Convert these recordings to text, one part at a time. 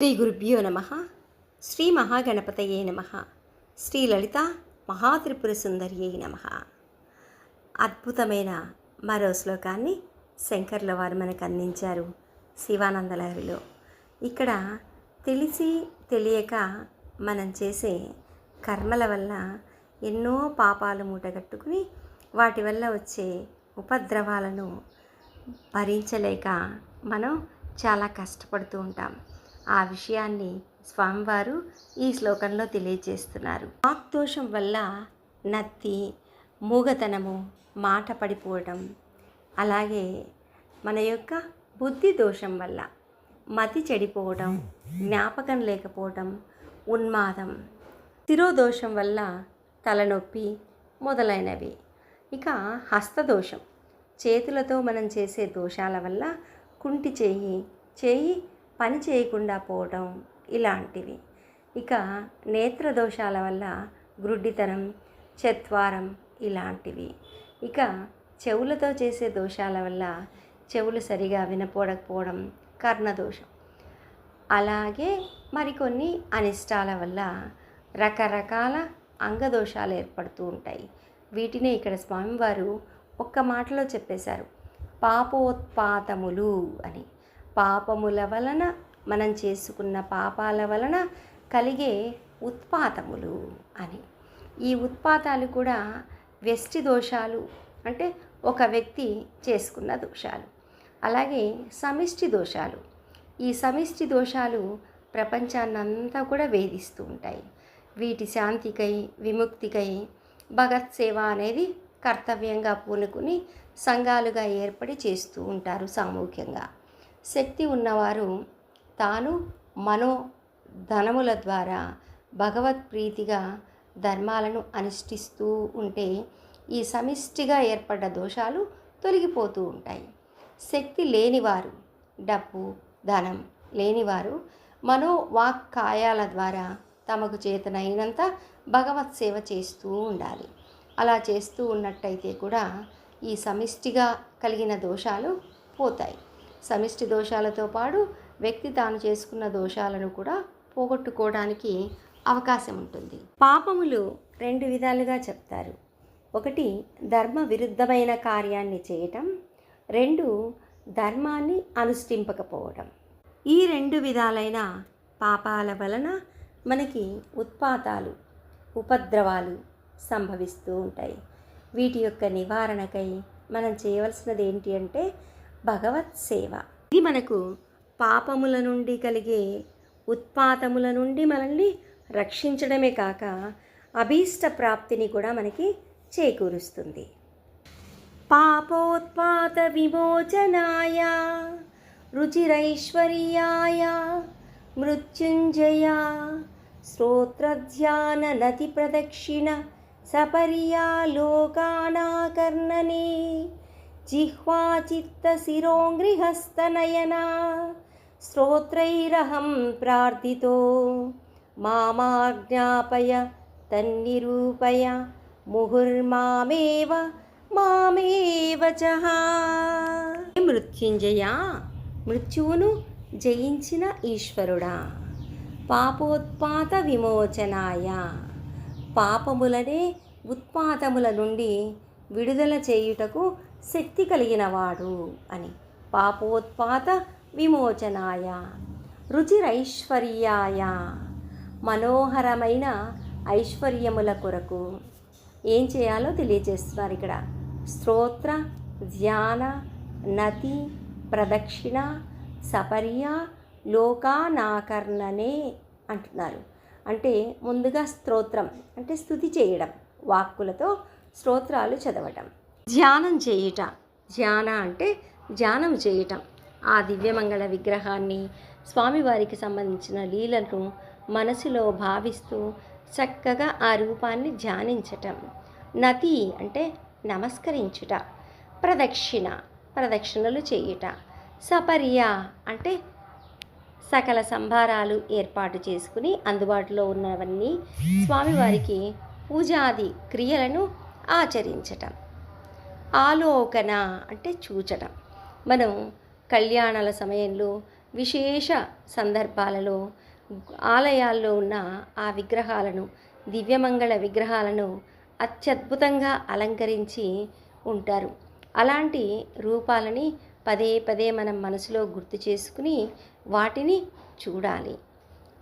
శ్రీ గురుభ్యో నమ. శ్రీ మహాగణపతయే నమ. శ్రీ లలిత మహాత్రిపుర సుందరియే నమ. అద్భుతమైన మరో శ్లోకాన్ని శంకర్ల వారు మనకు అందించారు శివానందలహరిలో. ఇక్కడ తెలిసి తెలియక మనం చేసే కర్మల వల్ల ఎన్నో పాపాలు మూటగట్టుకుని వాటి వల్ల వచ్చే ఉపద్రవాలను భరించలేక మనం చాలా కష్టపడుతూ ఉంటాం. ఆ విషయాన్ని స్వామివారు ఈ శ్లోకంలో తెలియజేస్తున్నారు. వాక్దోషం వల్ల నత్తి మూగతనము మాట పడిపోవడం అలాగే మన యొక్క బుద్ధి దోషం వల్ల మతి చెడిపోవడం జ్ఞాపకం లేకపోవడం ఉన్మాదం తిరోదోషం వల్ల తలనొప్పి మొదలైనవి. ఇక హస్తదోషం చేతులతో మనం చేసే దోషాల వల్ల కుంటి చేయి చేయి పని చేయకుండా పోవడం ఇలాంటివి. ఇక నేత్ర దోషాల వల్ల గ్రుడ్డితనం చత్వారం ఇలాంటివి. ఇక చెవులతో చేసే దోషాల వల్ల చెవులు సరిగా వినపోడకపోవడం కర్ణదోషం. అలాగే మరికొన్ని అనిష్టాల వల్ల రకరకాల అంగదోషాలు ఏర్పడుతూ ఉంటాయి. వీటినే ఇక్కడ స్వామివారు ఒక్క మాటలో చెప్పేశారు. పాపోత్పాతములు అని. పాపముల వలన మనం చేసుకున్న పాపాల వలన కలిగే ఉత్పాతములు అని. ఈ ఉత్పాతాలు కూడా వ్యష్టి దోషాలు అంటే ఒక వ్యక్తి చేసుకున్న దోషాలు. అలాగే సమిష్టి దోషాలు. ఈ సమిష్టి దోషాలు ప్రపంచాన్నంతా కూడా వేధిస్తూ ఉంటాయి. వీటి శాంతికై విముక్తికై భగత్ సేవ అనేది కర్తవ్యంగా పూనుకుని సంఘాలుగా ఏర్పడి చేస్తూ ఉంటారు సామూహికంగా శక్తి ఉన్నవారు తాను మనో ధనముల ద్వారా భగవత్ ప్రీతిగా ధర్మాలను అనుష్ఠిస్తూ ఉంటే ఈ సమిష్టిగా ఏర్పడ్డ దోషాలు తొలగిపోతూ ఉంటాయి. శక్తి లేనివారు డబ్బు ధనం లేనివారు మనో వాక్ కాయాల ద్వారా తమకు చేతనైనంత భగవత్ సేవ చేస్తూ ఉండాలి. అలా చేస్తూ ఉన్నట్టయితే కూడా ఈ సమిష్టిగా కలిగిన దోషాలు పోతాయి. సమిష్టి దోషాలతో పాటు వ్యక్తి తాను చేసుకున్న దోషాలను కూడా పోగొట్టుకోవడానికి అవకాశం ఉంటుంది. పాపములు రెండు విధాలుగా చెప్తారు. ఒకటి ధర్మ విరుద్ధమైన కార్యాన్ని చేయటం. రెండు ధర్మాన్ని అనుష్ఠింపకపోవడం ఈ రెండు విధాలైన పాపాల వలన మనకి ఉత్పాతాలు ఉపద్రవాలు సంభవిస్తూ ఉంటాయి. వీటి యొక్క నివారణకై మనం చేయవలసినది ఏంటి అంటే భగవత్ సేవ ఇది మనకు పాపముల నుండి కలిగే ఉత్పాతముల నుండి మనల్ని రక్షించడమే కాక అభీష్ట ప్రాప్తిని కూడా మనకి చేకూరుస్తుంది. పాపోత్పాత విమోచనాయ రుచిరైశ్వర్యాయ మృత్యుంజయ శ్రోత్రధ్యాన నతి ప్రదక్షిణ సపర్యాలోకానాకర్ణనే లోకానాకర్ణనే జిహ్వాచిత్తశిరోంగ్రిహస్తనయనా స్తోత్రైరహం ప్రార్థితో మామాజ్ఞాపయ తన్నిరూపయ ముహుర్మామేవ మామేవ మృత్యుంజయ మృత్యువును జయించిన ఈశ్వరుడా పాపోత్పాత విమోచనాయ పాపములనే ఉత్పాతముల నుండి విడుదల చేయుటకు శక్తి కలిగినవాడు అని. పాపోత్పాత విమోచనాయ రుచిరైశ్వర్యాయ మనోహరమైన ఐశ్వర్యముల కొరకు. ఏం చేయాలో తెలియజేస్తున్నారు ఇక్కడ. స్తోత్ర ధ్యాన నతి ప్రదక్షిణ సపర్య లోకానాకర్ణనే అంటున్నారు. అంటే ముందుగా స్తోత్రం అంటే స్థుతి చేయడం వాక్కులతో స్తోత్రాలు చదవటం. ధ్యానం చేయుట. ధ్యాన అంటే ధ్యానం చేయటం. ఆ దివ్యమంగళ విగ్రహాన్ని స్వామివారికి సంబంధించిన లీలను మనసులో భావిస్తూ చక్కగా ఆ రూపాన్ని ధ్యానించటం. నతి అంటే నమస్కరించుట. ప్రదక్షిణ ప్రదక్షిణలు చేయుట. సపర్య అంటే సకల సంభారాలు ఏర్పాటు చేసుకుని అందుబాటులో ఉన్నవన్నీ స్వామివారికి పూజాది క్రియలను ఆచరించటం. ఆలోకన అంటే చూచటం మనం కళ్యాణాల సమయంలో విశేష సందర్భాలలో ఆలయాల్లో ఉన్న ఆ విగ్రహాలను దివ్యమంగళ విగ్రహాలను అత్యద్భుతంగా అలంకరించి ఉంటారు. అలాంటి రూపాలని పదే పదే మనం మనసులో గుర్తు చేసుకుని వాటిని చూడాలి.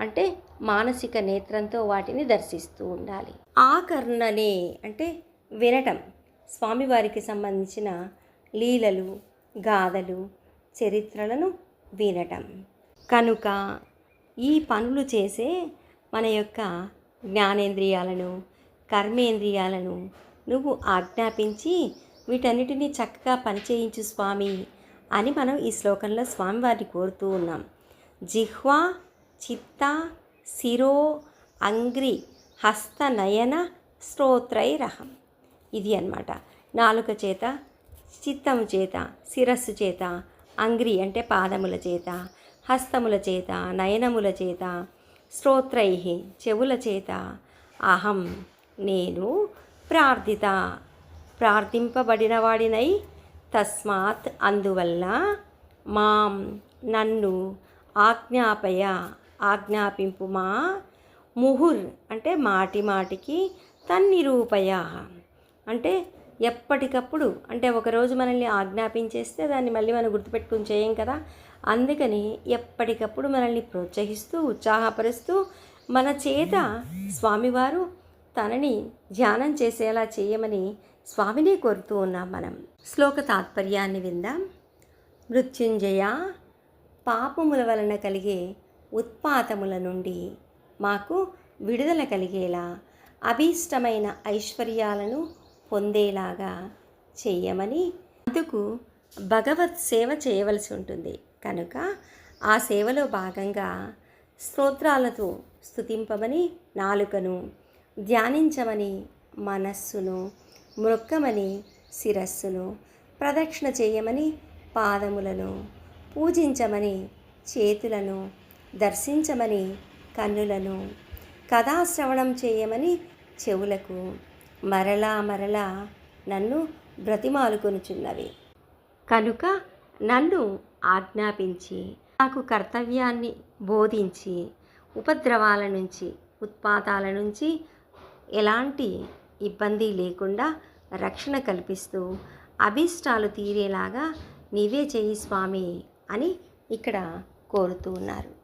అంటే మానసిక నేత్రంతో వాటిని దర్శిస్తూ ఉండాలి. ఆకర్ణనే అంటే వినటం. స్వామివారికి సంబంధించిన లీలలు గాథలు చరిత్రలను వినటం. కనుక ఈ పనులు చేసే మన యొక్క జ్ఞానేంద్రియాలను కర్మేంద్రియాలను నువ్వు ఆజ్ఞాపించి వీటన్నిటిని చక్కగా పనిచేయించు స్వామి అని మనం ఈ శ్లోకంలో స్వామివారిని కోరుతూ ఉన్నాం. జిహ్వా చిత్త శిరో అంగ్రి హస్త నయన స్తోత్రైరహం. ఇది అన్నమాట. నాలుక చేత చిత్తము చేత శిరస్సు చేత అంగ్రి అంటే పాదముల చేత హస్తముల చేత నయనముల చేత శ్రోత్రై చెవుల చేత అహం నేను ప్రార్థిత. ప్రార్థింపబడినవాడినై తస్మాత్ అందువల్ల మాం నన్ను ఆజ్ఞాపయ ఆజ్ఞాపింపు మా ముహుర్ అంటే మాటి మాటికి తన్నిరూపయ. అంటే ఎప్పటికప్పుడు అంటే ఒకరోజు మనల్ని ఆజ్ఞాపించేస్తే దాన్ని మళ్ళీ మనం గుర్తుపెట్టుకుని చేయం కదా. అందుకని ఎప్పటికప్పుడు మనల్ని ప్రోత్సహిస్తూ ఉత్సాహపరుస్తూ మన చేత స్వామివారు తనని ధ్యానం చేసేలా చేయమని స్వామిని కోరుతూ ఉన్నాం మనం. శ్లోక తాత్పర్యాన్ని విందాం. మృత్యుంజయ పాపముల వలన కలిగే ఉత్పాతముల నుండి మాకు విడుదల కలిగేలా అభీష్టమైన ఐశ్వర్యాలను పొందేలాగా చేయమని అందుకు భగవత్ సేవ చేయవలసి ఉంటుంది. కనుక ఆ సేవలో భాగంగా స్తోత్రాలతో స్తుతింపమని నాలుకను ధ్యానించమని మనస్సును మృక్కమని శిరస్సును ప్రదక్షిణ చేయమని పాదములను పూజించమని చేతులను దర్శించమని కన్నులను కథాశ్రవణం చేయమని చెవులకు మరలా మరలా నన్ను బ్రతిమాలుకొనుచున్నవి. కనుక నన్ను ఆజ్ఞాపించి నాకు కర్తవ్యాన్ని బోధించి ఉపద్రవాల నుంచి ఉత్పాతాల నుంచి ఎలాంటి ఇబ్బంది లేకుండా రక్షణ కల్పిస్తూ అభీష్టాలు తీరేలాగా నీవే చేయి స్వామి అని ఇక్కడ కోరుతూ ఉన్నారు.